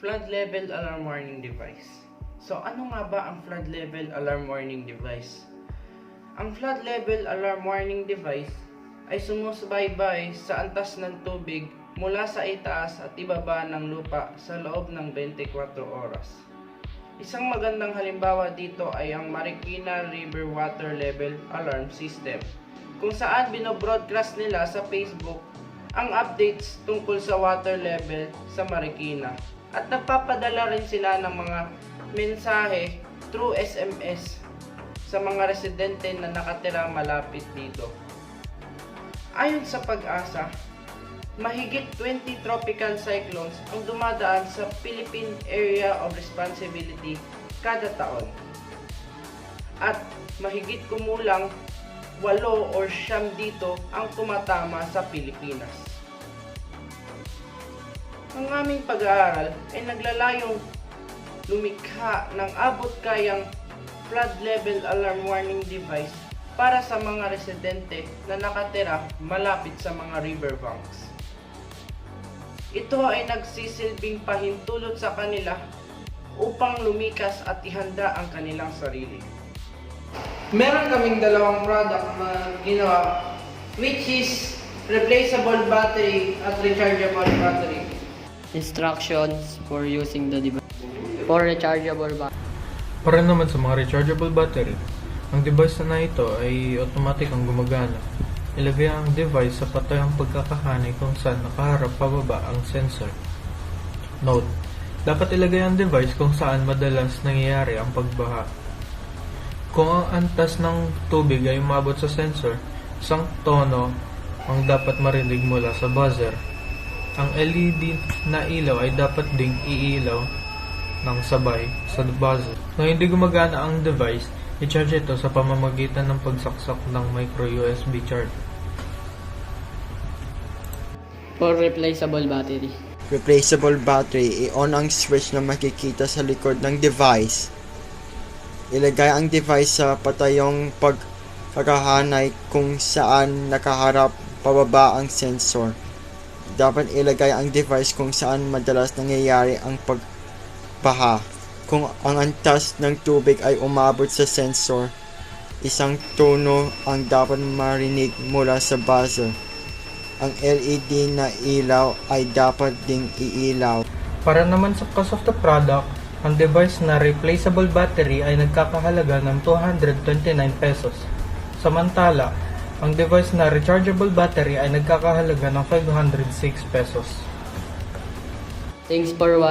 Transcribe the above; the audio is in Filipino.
Flood level alarm warning device. So ano nga ba ang flood level alarm warning device? Ang flood level alarm warning device ay sumusubaybay sa antas ng tubig mula sa itaas at ibaba ng lupa sa loob ng 24 oras. Isang magandang halimbawa dito ay ang Marikina River Water Level Alarm System kung saan binobroadcast nila sa Facebook ang updates tungkol sa water level sa Marikina at nagpapadala rin sila ng mga mensahe through SMS sa mga residente na nakatira malapit dito. Ayon sa pag-asa, mahigit 20 tropical cyclones ang dumadaan sa Philippine Area of Responsibility kada taon. At mahigit kumulang 8 or siyam dito ang tumatama sa Pilipinas. Ang aming pag-aaral ay naglalayong lumikha ng abot kayang flood level alarm warning device para sa mga residente na nakatira malapit sa mga riverbanks. Ito ay nagsisilbing pahintulot sa kanila upang lumikas at ihanda ang kanilang sarili. Meron kaming dalawang product na ginawa which is replaceable battery at rechargeable battery. Instructions for using the device. For rechargeable battery. Para naman sa mga rechargeable battery, ang device na ito ay automatic ang gumagana. Ilagay ang device sa patayang pagkakahanay kung saan nakaharap pababa ang sensor. Note, dapat ilagay ang device kung saan madalas nangyayari ang pagbaha. Kung ang antas ng tubig ay umabot sa sensor, isang tono ang dapat marinig mula sa buzzer. Ang LED na ilaw ay dapat ding iilaw ng sabay sa buzzer. Kung hindi gumagana ang device, i-charge ito sa pamamagitan ng pagsaksak ng micro USB charger. For replaceable battery. replaceable battery, i-on ang switch na makikita sa likod ng device. Ilagay ang device sa patayong pagkakahanay kung saan nakaharap pababa ang sensor. Dapat ilagay ang device kung saan madalas nangyayari ang pagbaha. Kung ang antas ng tubig ay umabot sa sensor, isang tono ang dapat marinig mula sa buzzer. Ang LED na ilaw ay dapat ding iilaw. Para naman sa cost of the product, ang device na replaceable battery ay nagkakahalaga ng 229 pesos. Samantala, ang device na rechargeable battery ay nagkakahalaga ng 506 pesos. Thanks for watching.